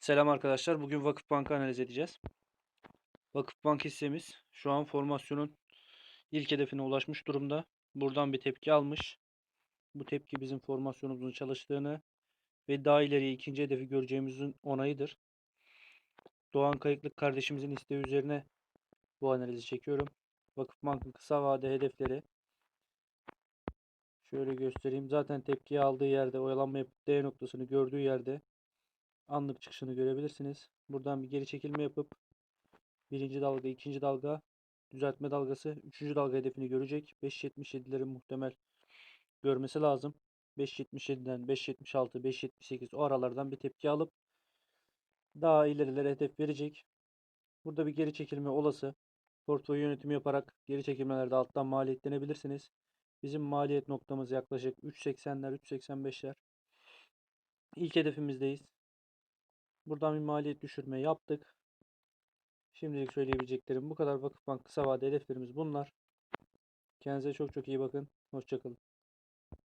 Selam arkadaşlar. Bugün Vakıfbank'ı analiz edeceğiz. Vakıfbank hissemiz şu an formasyonun ilk hedefine ulaşmış durumda. Buradan bir tepki almış. Bu tepki bizim formasyonumuzun çalıştığını ve daha ileriye ikinci hedefi göreceğimizin onayıdır. Doğan Kayıklık kardeşimizin isteği üzerine bu analizi çekiyorum. Vakıfbank'ın kısa vade hedefleri şöyle göstereyim. Zaten tepkiyi aldığı yerde oyalanma yapıp D noktasını gördüğü yerde anlık çıkışını görebilirsiniz. Buradan bir geri çekilme yapıp birinci dalga, ikinci dalga, düzeltme dalgası, üçüncü dalga hedefini görecek. 5.77'lerin muhtemel görmesi lazım. 5.77'den 5.76, 5.78 o aralardan bir tepki alıp daha ilerilere hedef verecek. Burada bir geri çekilme olası. Portföy yönetimi yaparak geri çekilmelerde alttan maliyetlenebilirsiniz. Bizim maliyet noktamız yaklaşık 3.80'ler, 3.85'ler. İlk hedefimizdeyiz. Buradan bir maliyet düşürme yaptık. Şimdilik söyleyebileceklerim bu kadar. Vakıfbank kısa vade hedeflerimiz bunlar. Kendinize çok çok iyi bakın. Hoşçakalın.